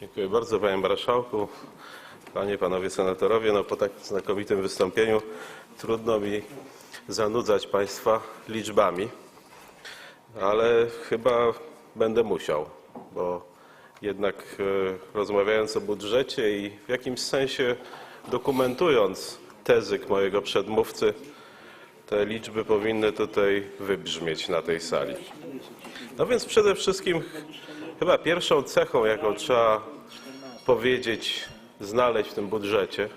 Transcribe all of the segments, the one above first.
Dziękuję bardzo panie marszałku, panie, panowie senatorowie. No, po tak znakomitym wystąpieniu trudno mi zanudzać państwa liczbami, ale chyba będę musiał, bo jednak e, rozmawiając o budżecie i w jakimś sensie dokumentując tezy mojego przedmówcy, te liczby powinny tutaj wybrzmieć na tej sali. No więc przede wszystkim chyba pierwszą cechą, jaką trzeba powiedzieć, znaleźć w tym budżecie,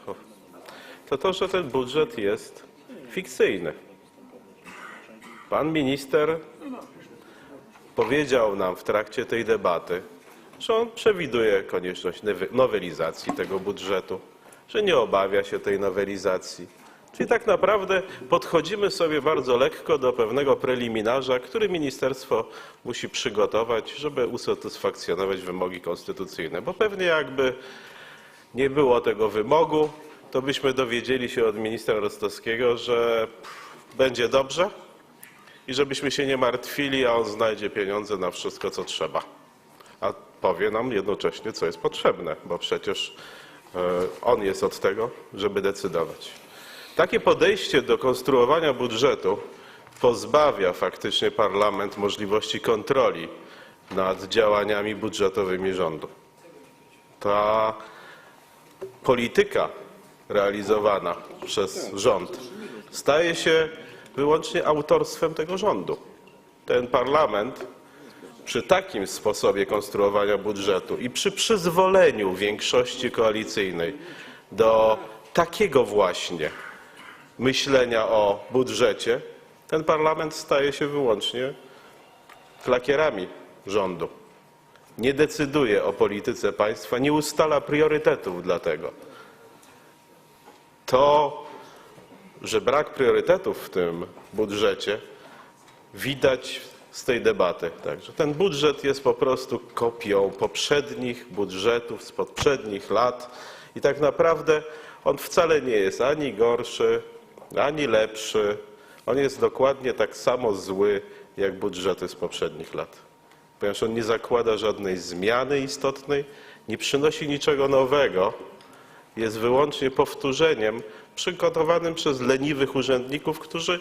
to to, że ten budżet jest fikcyjny. Pan minister powiedział nam w trakcie tej debaty, że on przewiduje konieczność nowelizacji tego budżetu, że nie obawia się tej nowelizacji. Czyli tak naprawdę podchodzimy sobie bardzo lekko do pewnego preliminarza, który ministerstwo musi przygotować, żeby usatysfakcjonować wymogi konstytucyjne. Bo pewnie jakby nie było tego wymogu, to byśmy dowiedzieli się od ministra Rostowskiego, że będzie dobrze i żebyśmy się nie martwili, a on znajdzie pieniądze na wszystko, co trzeba. A powie nam jednocześnie, co jest potrzebne, bo przecież e, on jest od tego, żeby decydować. Takie podejście do konstruowania budżetu pozbawia faktycznie parlament możliwości kontroli nad działaniami budżetowymi rządu. Ta polityka realizowana przez rząd staje się wyłącznie autorstwem tego rządu. Ten parlament przy takim sposobie konstruowania budżetu i przy przyzwoleniu większości koalicyjnej do takiego właśnie myślenia o budżecie, ten parlament staje się wyłącznie klakierami rządu. Nie decyduje o polityce państwa, nie ustala priorytetów dla tego. To, że brak priorytetów w tym budżecie widać z tej debaty. Także ten budżet jest po prostu kopią poprzednich budżetów z poprzednich lat i tak naprawdę on wcale nie jest ani gorszy, ani lepszy. On jest dokładnie tak samo zły jak budżety z poprzednich lat. Ponieważ on nie zakłada żadnej zmiany istotnej, nie przynosi niczego nowego, jest wyłącznie powtórzeniem przygotowanym przez leniwych urzędników, którzy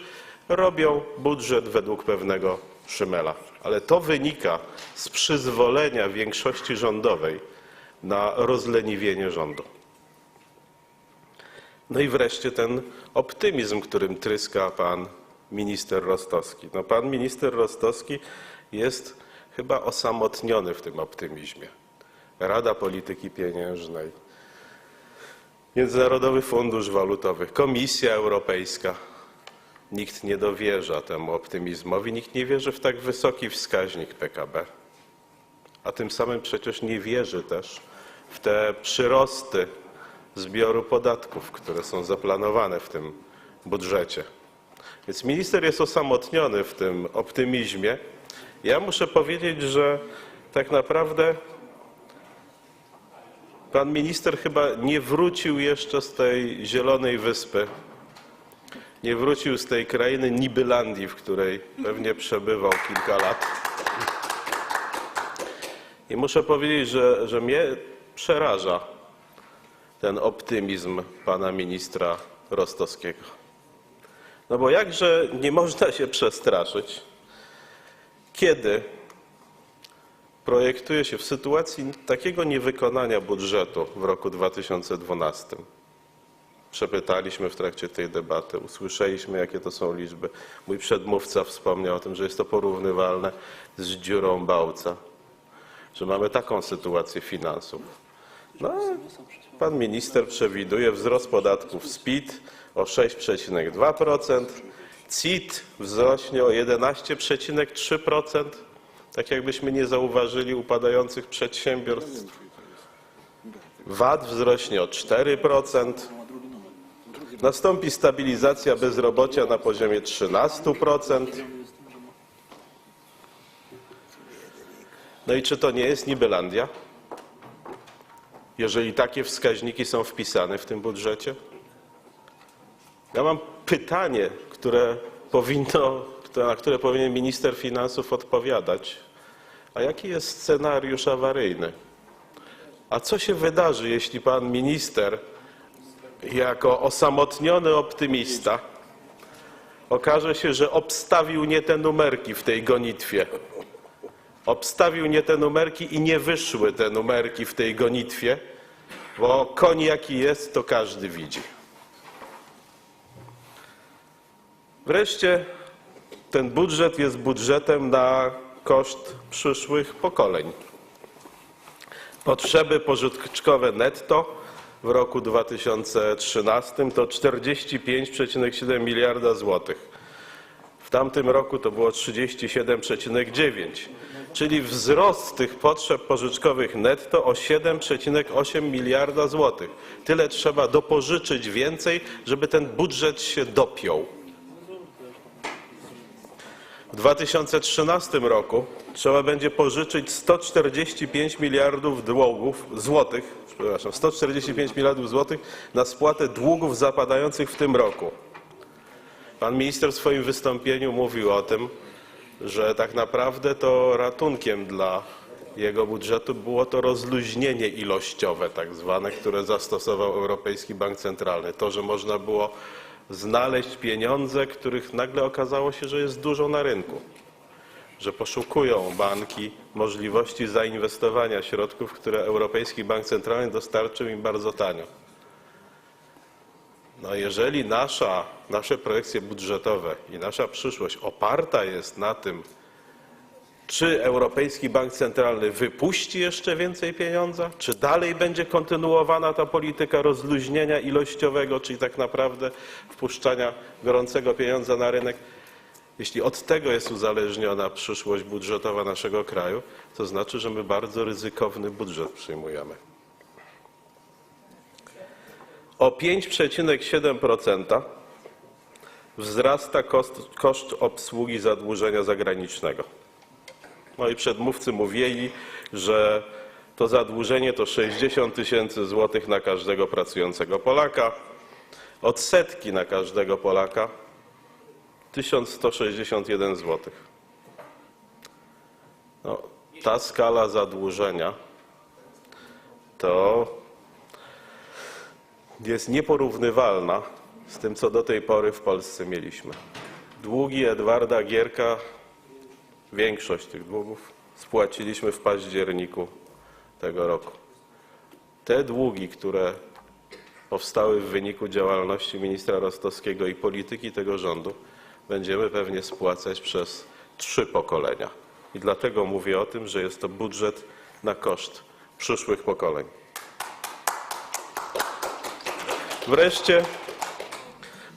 robią budżet według pewnego szymela. Ale to wynika z przyzwolenia większości rządowej na rozleniwienie rządu. No i wreszcie ten optymizm, którym tryska pan minister Rostowski. No pan minister Rostowski jest chyba osamotniony w tym optymizmie. Rada Polityki Pieniężnej, Międzynarodowy Fundusz Walutowy, Komisja Europejska. Nikt nie dowierza temu optymizmowi, nikt nie wierzy w tak wysoki wskaźnik PKB. A tym samym przecież nie wierzy też w te przyrosty zbioru podatków, które są zaplanowane w tym budżecie. Więc minister jest osamotniony w tym optymizmie. Ja muszę powiedzieć, że tak naprawdę pan minister chyba nie wrócił jeszcze z tej zielonej wyspy. Nie wrócił z tej krainy Nibylandii, w której pewnie przebywał kilka lat. I muszę powiedzieć, że, że mnie przeraża ten optymizm pana ministra Rostowskiego. No bo jakże nie można się przestraszyć, kiedy projektuje się w sytuacji takiego niewykonania budżetu w roku 2012. Przepytaliśmy w trakcie tej debaty, usłyszeliśmy, jakie to są liczby. Mój przedmówca wspomniał o tym, że jest to porównywalne z dziurą Bałca, że mamy taką sytuację finansów. No, pan minister przewiduje wzrost podatków z PIT o 6,2%, CIT wzrośnie o 11,3%, tak jakbyśmy nie zauważyli upadających przedsiębiorstw. VAT wzrośnie o 4%. Nastąpi stabilizacja bezrobocia na poziomie 13%. No i czy to nie jest Nibelandia? Jeżeli takie wskaźniki są wpisane w tym budżecie? Ja mam pytanie, które powinno, na które powinien minister finansów odpowiadać. A jaki jest scenariusz awaryjny? A co się wydarzy, jeśli pan minister, jako osamotniony optymista, okaże się, że obstawił nie te numerki w tej gonitwie? Obstawił nie te numerki i nie wyszły te numerki w tej gonitwie, bo koń jaki jest, to każdy widzi. Wreszcie ten budżet jest budżetem na koszt przyszłych pokoleń. Potrzeby pożyczkowe netto w roku 2013 to 45,7 miliarda złotych. W tamtym roku to było 37,9, czyli wzrost tych potrzeb pożyczkowych netto o 7,8 miliarda złotych. Tyle trzeba dopożyczyć więcej, żeby ten budżet się dopiął. W 2013 roku trzeba będzie pożyczyć 145 miliardów długów złotych, przepraszam, 145 miliardów złotych na spłatę długów zapadających w tym roku. Pan minister w swoim wystąpieniu mówił o tym, że tak naprawdę to ratunkiem dla jego budżetu było to rozluźnienie ilościowe, tak zwane, które zastosował Europejski Bank Centralny. To, że można było znaleźć pieniądze, których nagle okazało się, że jest dużo na rynku, że poszukują banki możliwości zainwestowania środków, które Europejski Bank Centralny dostarczył im bardzo tanio. No jeżeli nasza, nasze projekcje budżetowe i nasza przyszłość oparta jest na tym, czy Europejski Bank Centralny wypuści jeszcze więcej pieniądza, czy dalej będzie kontynuowana ta polityka rozluźnienia ilościowego, czyli tak naprawdę wpuszczania gorącego pieniądza na rynek, jeśli od tego jest uzależniona przyszłość budżetowa naszego kraju, to znaczy, że my bardzo ryzykowny budżet przyjmujemy o 5,7% wzrasta koszt, obsługi zadłużenia zagranicznego. Moi przedmówcy mówili, że to zadłużenie to 60 tysięcy złotych na każdego pracującego Polaka, odsetki na każdego Polaka 1161 złotych. No, ta skala zadłużenia to jest nieporównywalna z tym, co do tej pory w Polsce mieliśmy. Długi Edwarda Gierka, większość tych długów spłaciliśmy w październiku tego roku. Te długi, które powstały w wyniku działalności ministra Rostowskiego i polityki tego rządu, będziemy pewnie spłacać przez trzy pokolenia. I dlatego mówię o tym, że jest to budżet na koszt przyszłych pokoleń. Wreszcie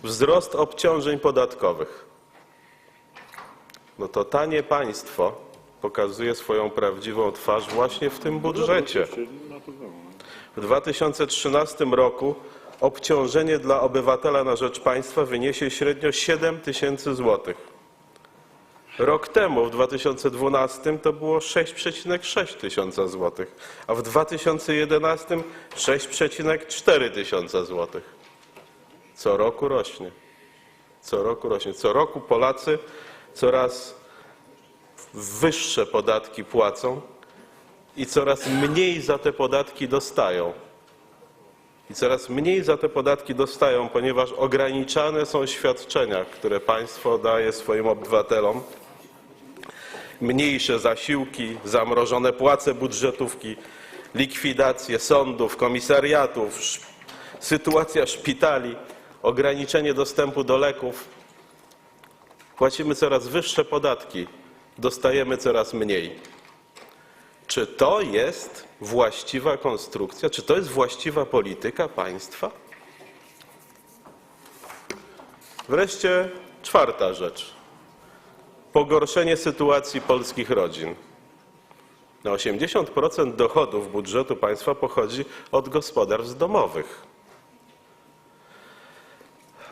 wzrost obciążeń podatkowych. No to tanie państwo pokazuje swoją prawdziwą twarz właśnie w tym budżecie. W 2013 roku obciążenie dla obywatela na rzecz państwa wyniesie średnio 7 tysięcy złotych. Rok temu, w 2012, to było 6,6 tysiąca złotych, a w 2011 6,4 tysiąca złotych. Co roku rośnie. Co roku rośnie. Co roku Polacy coraz wyższe podatki płacą i coraz mniej za te podatki dostają. I coraz mniej za te podatki dostają, ponieważ ograniczane są świadczenia, które państwo daje swoim obywatelom mniejsze zasiłki, zamrożone płace budżetówki, likwidacje sądów, komisariatów, sytuacja szpitali, ograniczenie dostępu do leków. Płacimy coraz wyższe podatki, dostajemy coraz mniej. Czy to jest właściwa konstrukcja? Czy to jest właściwa polityka państwa? Wreszcie czwarta rzecz pogorszenie sytuacji polskich rodzin. No 80% dochodów budżetu państwa pochodzi od gospodarstw domowych.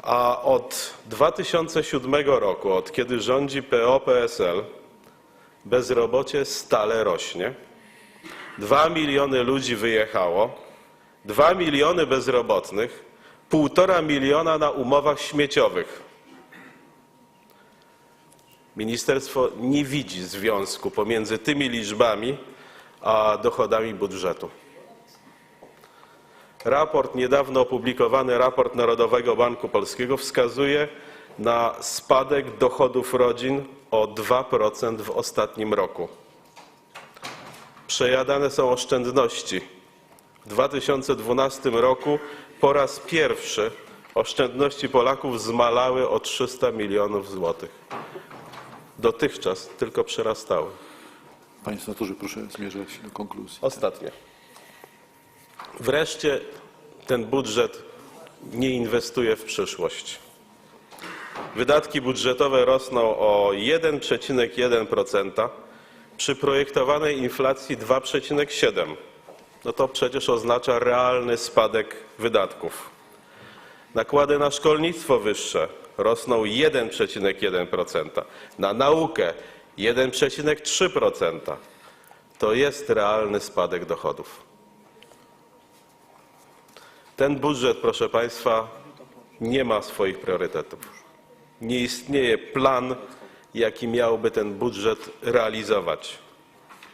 A od 2007 roku, od kiedy rządzi PO-PSL, bezrobocie stale rośnie. 2 miliony ludzi wyjechało, 2 miliony bezrobotnych, 1,5 miliona na umowach śmieciowych. Ministerstwo nie widzi związku pomiędzy tymi liczbami a dochodami budżetu. Raport, niedawno opublikowany raport Narodowego Banku Polskiego wskazuje na spadek dochodów rodzin o 2% w ostatnim roku. Przejadane są oszczędności. W 2012 roku po raz pierwszy oszczędności Polaków zmalały o 300 milionów złotych. Dotychczas tylko przerastały. Panie senatorze, proszę zmierzać do konkluzji. Ostatnie. Wreszcie ten budżet nie inwestuje w przyszłość. Wydatki budżetowe rosną o 1,1% przy projektowanej inflacji 2,7%. No to przecież oznacza realny spadek wydatków. Nakłady na szkolnictwo wyższe rosną 1,1%, na naukę 1,3%. To jest realny spadek dochodów. Ten budżet, proszę Państwa, nie ma swoich priorytetów. Nie istnieje plan, jaki miałby ten budżet realizować.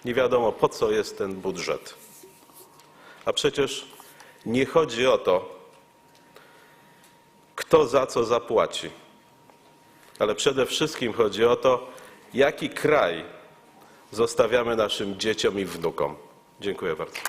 Nie wiadomo, po co jest ten budżet. A przecież nie chodzi o to, kto za co zapłaci, ale przede wszystkim chodzi o to, jaki kraj zostawiamy naszym dzieciom i wnukom. Dziękuję bardzo.